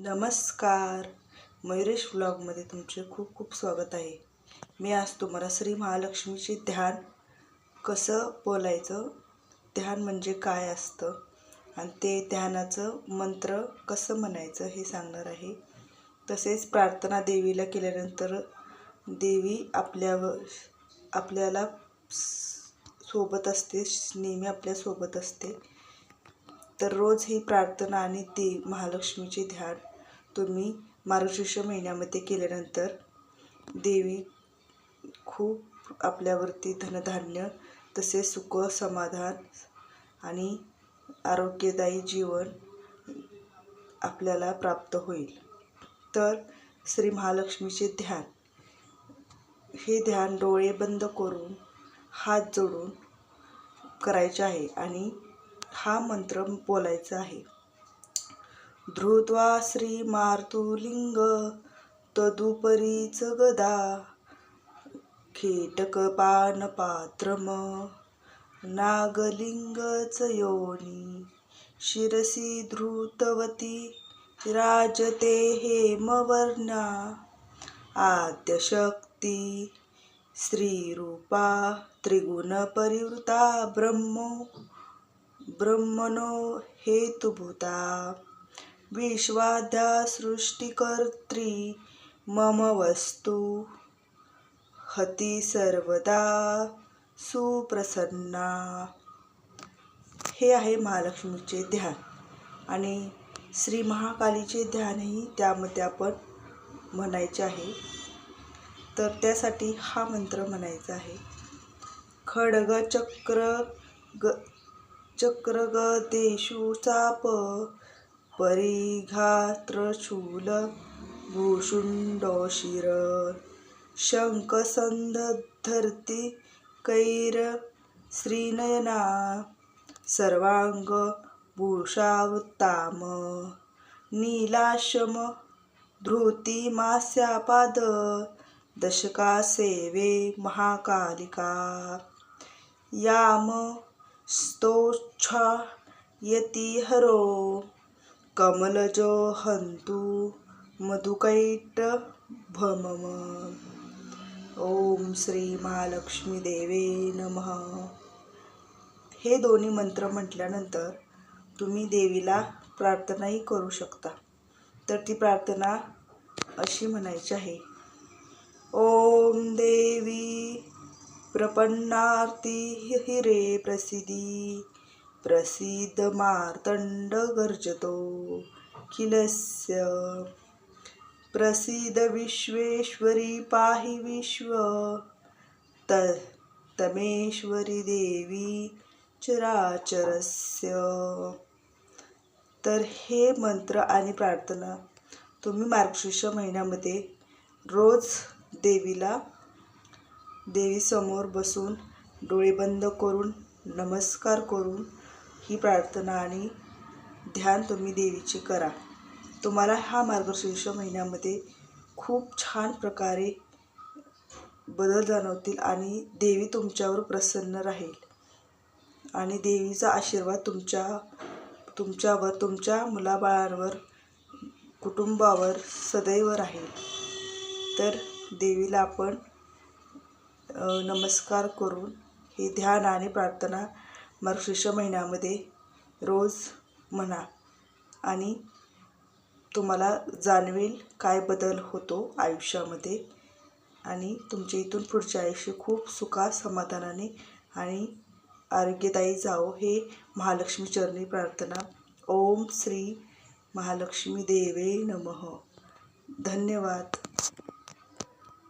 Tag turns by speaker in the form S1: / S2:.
S1: नमस्कार. मयुरेश व्लॉगमध्ये तुमचे खूप खूप स्वागत आहे. मी आज तुम्हाला श्री महालक्ष्मीचे ध्यान कसं बोलायचं ध्यान म्हणजे काय असतं आणि ते ध्यानाचं मंत्र कसं म्हणायचं हे सांगणार आहे. तसेच प्रार्थना देवीला केल्यानंतर देवी आपल्यावर आपल्याला सोबत असते नेहमी आपल्यासोबत असते. तर रोज ही प्रार्थना आणि ते महालक्ष्मीचे ध्यान तुम्ही मार्गशीर्ष महिन्यामध्ये केल्यानंतर देवी खूप आपल्यावरती धनधान्य तसेच सुख समाधान आणि आरोग्यदायी जीवन आपल्याला प्राप्त होईल. तर श्री महालक्ष्मीचे ध्यान. हे ध्यान डोळे बंद करून हात जोडून करायचे आहे आणि हा मंत्र बोलायचा आहे. धृत्वा श्रीमार्तुलिंग तदुपरीच गदा खेटकपानपात्रम नागलिंगच योनी शिरसी धृतवती राजते हेमवर्णा आद्यशक्ती श्रीरूपा त्रिगुणपरिवृता ब्रह्मो ब्रह्मनो हेतुभूता। विश्वाद्या सृष्टिकर्त्री मम वस्तु हती सर्वदा सुप्रसन्ना। हे आहे महालक्ष्मीचे ध्यान आणि श्री महाकालीचे ध्यानही त्यामध्ये आपण म्हणायचे आहे. तर त्यासाठी हा मंत्र म्हणायचा आहे. खडग चक्र ग चक्रगदेषु चाप परिघात्रशूल भूषुण्डशिर शङ्खसन्धर्ति कैर श्रीनयना सर्वाङ्ग भूषावताम नीलाशम धृतिमास्यापाद दशका सेवे महाकालिका याम स्तोच्छा यती हरो कमलजो हंतु मधुकैट भमम। ओम श्री महालक्ष्मी देवे नमः। हे दोन्ही मंत्र म्हटल्यानंतर तुम्ही देवीला प्रार्थनाही करू शकता. तर ती प्रार्थना अशी म्हणायची आहे. ओम देवी प्रपन्नार्ती हिरे प्रसिद्धी प्रसिद्ध मार्तंड गर्जतो. किलस्य प्रसिद्ध विश्वेश्वरी पाहि विश्व त तमेश्वरी देवी चराचरस्य। तर हे मंत्र आणि प्रार्थना तुम्ही मार्गशीर्ष महिन्यामध्ये रोज देवीला देवीसमोर बसून डोळे बंद करून नमस्कार करून ही प्रार्थना आणि ध्यान तुम्ही देवीचे करा. तुम्हाला हा मार्गशीर्ष महिन्यामध्ये खूप छान प्रकारे बदल जाणवतील आणि देवी तुमच्यावर प्रसन्न राहील. आणि देवीचा आशीर्वाद तुमच्या तुमच्यावर तुमच्या मुलाबाळांवर कुटुंबावर सदैव राहील. तर देवीला आपण नमस्कार करून हे ध्यान आणि प्रार्थना मार्गशीर्ष महिन्यामध्ये रोज म्हणा. आणि तुम्हाला जाणवेल काय बदल होतो आयुष्यामध्ये. आणि तुमच्या इथून पुढचे आयुष्य खूप सुखा समाधानाने आणि आरोग्यदायी जावो हे महालक्ष्मी चरणी प्रार्थना. ओम श्री महालक्ष्मी देवे नमः. धन्यवाद.